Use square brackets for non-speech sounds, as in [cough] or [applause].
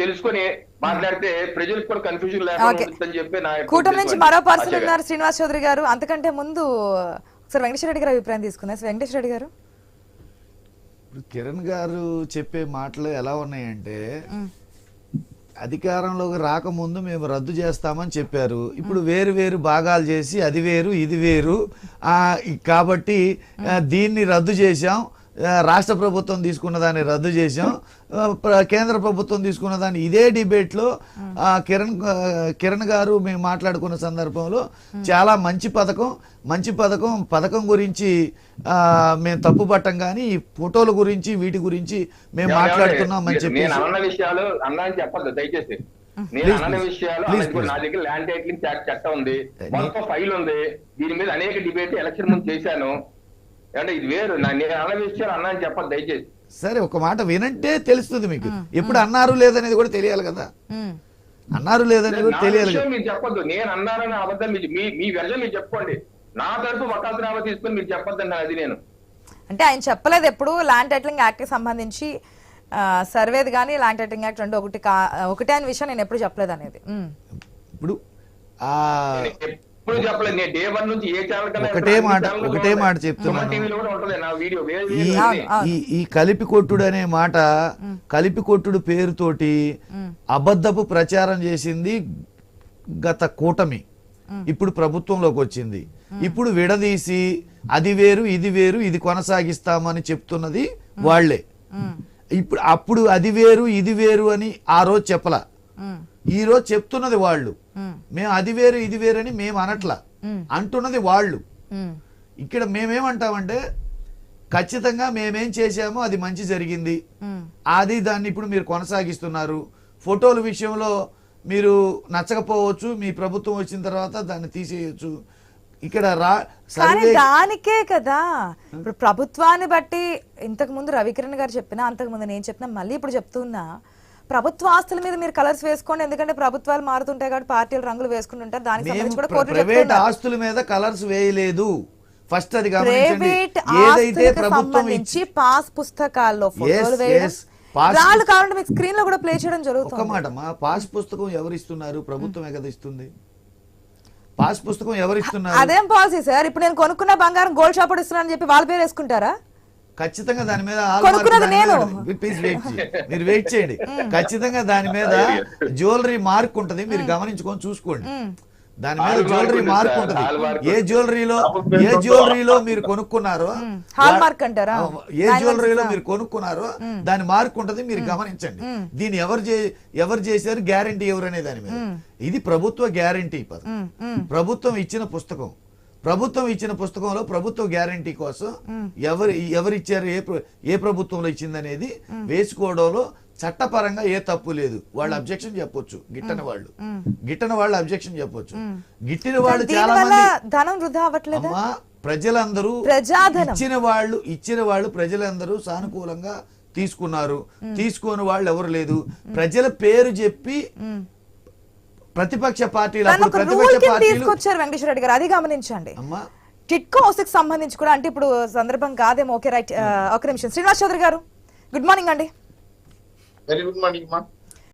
తెలుసుకొని మాట్లాడితే ప్రజలకు కూడా కన్ఫ్యూజన్ లేకుండా చెప్పి నా కూటమి నుంచి మరో. పర్సన్. ఉన్నారు శ్రీనివాస్ చౌదరి గారు. అంతకంటే ముందు ఒకసారి వెంకటేశ్వర రెడ్డి గారి అభిప్రాయం తీసుకుందాం. సార్ వెంకటేశ్వర రెడ్డి గారు. ఇప్పుడు కిరణ్ గారు చెప్పే మాటలు ఎలా ఉన్నాయంటే అధికారంలోకి రాకముందు మేము రద్దు చేస్తామని చెప్పారు. ఇప్పుడు వేరు వేరు భాగాలు చేసి అది వేరు ఇది వేరు. కాబట్టి దీన్ని రద్దు చేశాం. రాష్ట్ర ప్రభుత్వం తీసుకున్న దాన్ని రద్దు ప్ర- కేంద్ర ప్రభుత్వం తీసుకున్న దాన్ని ఇదే డిబేట్లో ఆ, కిరణ్ కిరణ్ గారు మేము మాట్లాడుకున్న సందర్భంలో చాలా మంచి పథకం మంచి పథకం పథకం గురించి ఆ, మేము తప్పు పట్టం కానీ ఈ ఫోటోల గురించి వీటి గురించి మేము ఏమంటే మాట్లాడుతున్నామని నేను చెప్పేసి అన్న విషయాలు అన్నా అని చెప్పద్దు దయచేసి. నేను Please, అన్న please. విషయాలు నా. దగ్గర ల్యాండ్ టైటిలింగ్ యాక్ట్ చట్టం ఉంది. మొత్తం ఫైల్ ఉంది. దీని మీద అనేక డిబేట్ ఎలక్షన్ ముందు చేశాను. అంటే ఇది వేరు. నేను అన్న విషయాలు అన్నా అని చెప్పద్దు దయచేసి. సరే ఒక మాట వినంటే తెలుస్తుంది మీకు. ఎప్పుడు అన్నారు లేదనేది కూడా తెలియాలి కదా. అన్నారు లేదనేది కూడా నా తెలియాలి మీరు చెప్పొద్దు. నేను అన్నారని అబద్ధం మీ- వెర్జన్ మీరు చెప్పుకోండి. నా తరపు వకాల్తనామా తీసుకొని మీరు చెప్పొద్దండి అది నేను. అంటే ఆయన చెప్పలేదు ఎప్పుడు ల్యాండ్ టైటిలింగ్ యాక్ట్కి సంబంధించి సర్వేది కానీ ల్యాండ్ టైటిలింగ్ యాక్ట్ రెండు ఒకటి కా ఒకటే అనే విషయం నేను ఎప్పుడు చెప్పలేదు అనేది. ఇప్పుడు ఎప్పుడు చెప్పలేదు. నేను డే వన్ నుంచి ఏ ఛానల్ కన్నా ఒకటే మాట- ఒకటే మాట. చెప్తున్నాను. సుమన్ టీవీలో కూడా ఉంటుంది. నా వీడియో వేరే ఈ. ఈ కలిపి కొట్టుడు అనే మాట కలిపి కొట్టుడు పేరుతోటి అబద్ధపు ప్రచారం చేసింది గత కూటమి. ఇప్పుడు ప్రభుత్వంలోకి వచ్చింది. ఇప్పుడు విడదీసి అది వేరు ఇది వేరు ఇది కొనసాగిస్తామని చెప్తున్నది వాళ్ళే. ఇప్పుడు అప్పుడు అది వేరు ఇది వేరు అని ఆ రోజు చెప్పలా. మ్మ్. ఈ రోజు చెప్తున్నది వాళ్ళు మ్మ్. అది వేరు ఇది వేరు అని మేము అనట్లా. అంటున్నది వాళ్ళు. ఇక్కడ మేమేమంటామంటే ఖచ్చితంగా మేమేం చేశామో అది మంచి జరిగింది. అది దాన్ని ఇప్పుడు మీరు కొనసాగిస్తున్నారు ఫోటోల విషయంలో మీరు నచ్చకపోవచ్చు మీ ప్రభుత్వం వచ్చిన తర్వాత దాన్ని తీసేయచ్చు ఇక్కడ రా దానికే కదా ఇప్పుడు ప్రభుత్వాన్ని బట్టి ఇంతకు ముందు రవికిరణ్ గారు చెప్పినా అంతకు ముందు నేను చెప్పినా మళ్ళీ ఇప్పుడు చెప్తున్నా ప్రభుత్వ ఆస్తుల మీద మీరు కలర్స్ వేసుకోండి ఎందుకంటే ప్రభుత్వాలు మారుతుంటాయి కాబట్టి పార్టీలు రంగులు వేసుకుంటుంటారు దానికి సంబంధించి కూడా ప్రైవేట్ ఆస్తుల మీద కలర్స్ వేయలేదు. ఫస్ట్ అది ప్రైవేట్ ఏదైతే ప్రభుత్వం సంబంధించి పాస్ పుస్తకాల్లో ఫోటోలు వేయడం వాళ్ళు కావాలంటే మీకు స్క్రీన్లో కూడా ప్లే చేయడం ఒక జరుగుతుంది మాట మా పాస్ పుస్తకం ఎవరు ఇస్తున్నారు? ప్రభుత్వమే కదా ఇస్తుంది. పాస్ పుస్తకం ఎవరు ఇస్తున్నారు? అదేం పాలసీ సార్? ఇప్పుడు నేను కొనుక్కున్న బంగారం గోల్డ్ షాప్ ఇస్తున్నానని చెప్పి వాళ్ళ పేరు వేసుకుంటారా? ఖచ్చితంగా దాని మీద కొనుక్కున్నది నేను. ప్లీజ్ వెయిట్ మీరు వెయిట్ చేయండి. [laughs] ఖచ్చితంగా దాని మీద జ్యువెలరీ మార్క్ ఉంటది మీరు గమనించుకొని చూసుకోండి. దాని మీద జ్యువెలరీ మార్క్ ఉంటది. ఏ జ్యువెలరీలో ఏ జ్యువెలరీలో మీరు కొనుక్కున్నారో? ఏ జ్యువెలరీలో. మీరు కొనుక్కున్నారో దాని మార్క్ ఉంటది మీరు గమనించండి. దీన్ని ఎవరు ఎవరు చేశారు? గ్యారంటీ ఎవరు అనే దాని మీద. ఇది ప్రభుత్వ గ్యారంటీ పదం. ప్రభుత్వం ఇచ్చిన పుస్తకం. ప్రభుత్వం ఇచ్చిన పుస్తకంలో ప్రభుత్వ గ్యారంటీ కోసం ఎవరు ఎవరు ఇచ్చారు ఏ ఏ ప్రభుత్వంలో ఇచ్చింది అనేది వేసుకోవడంలో చట్టపరంగా ఏ తప్పు లేదు. వాళ్ళు అబ్జెక్షన్ చెప్పొచ్చు గిట్టని వాళ్ళు. గిట్టని వాళ్ళు అబ్జెక్షన్ చెప్పొచ్చు. గిట్టిన వాళ్ళు చాలా మంది అమ్మా ప్రజలందరూ. ఇచ్చిన వాళ్ళు ఇచ్చిన వాళ్ళు ప్రజలందరూ సానుకూలంగా తీసుకున్నారు. తీసుకోని వాళ్ళు ఎవరు లేదు. ప్రజల పేరు చెప్పి ప్రతిపక్ష పార్టీలు తీసుకొచ్చారు వెంకటేశ్వర రెడ్డి గారు అది గమనించండి. అమ్మా. టిట్కో హౌస్కి సంబంధించి కూడా అంటే ఇప్పుడు సందర్భం కాదేమో ఓకే రైట్ ఒక నిమిషం. శ్రీనివాస్ చౌదరి గారు గుడ్ మార్నింగ్ అండి. వెరీ గుడ్ మార్నింగ్ మా